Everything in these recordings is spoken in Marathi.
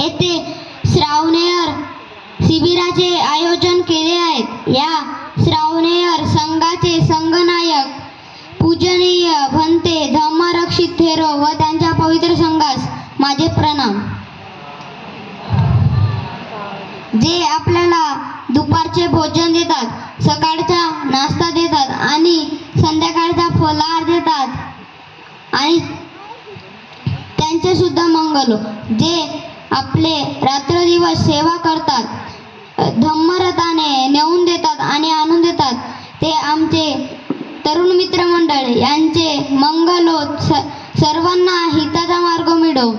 येथे श्रावणेयर शिबिराचे आयोजन केले आहेत या श्रावणेयर संघाचे संघनायक पूजनीय भंते धम्मरक्षित थेरो व त्यांच्या पवित्र संघास माझे प्रणाम. जे आपल्याला दुपारचे भोजन देतात सकाळचा नाश्ता देतात आणि संध्याकाळचा फलाहार देतात आणि त्यांचे सुद्धा मंगल हो. जे आपले रात्रदिवस सेवा करतात. धम्मरथाने नेऊन देतात आणि आणून देतात. ते आमचे तरुण मित्रमंडळ यांचे मंगल स सर्वांना हिताचा मार्ग मिळो.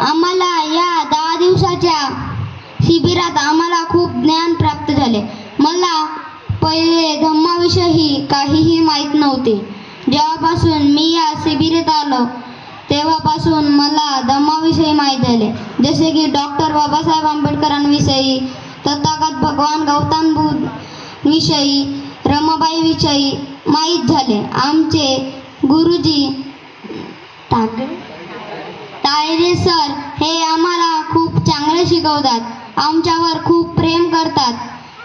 आम्हाला या दहा दिवसाच्या शिबिरात आम्हाला खूप ज्ञान प्राप्त झाले. मला पहिले धम्माविषयी काहीही माहीत नव्हते. जेव्हापासून मी या शिबिरात आलो तेव्हापासून मला धम्माविषयी माहीत झाले. जसे की डॉक्टर बाबासाहेब आंबेडकरांविषयी तथागत भगवान गौतम बुद्ध विषयी रमाबाई विषयी माहीत झाले. आमचे गुरुजी टाकळे तायरे सर हे आम्हाला खूप चांगले शिकवतात. आमच्यावर खूप प्रेम करतात.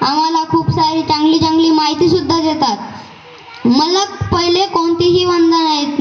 आम्हाला खूप सारी चांगली चांगली माहिती सुद्धा देतात. मला पहिले कोणतीही वंदना येत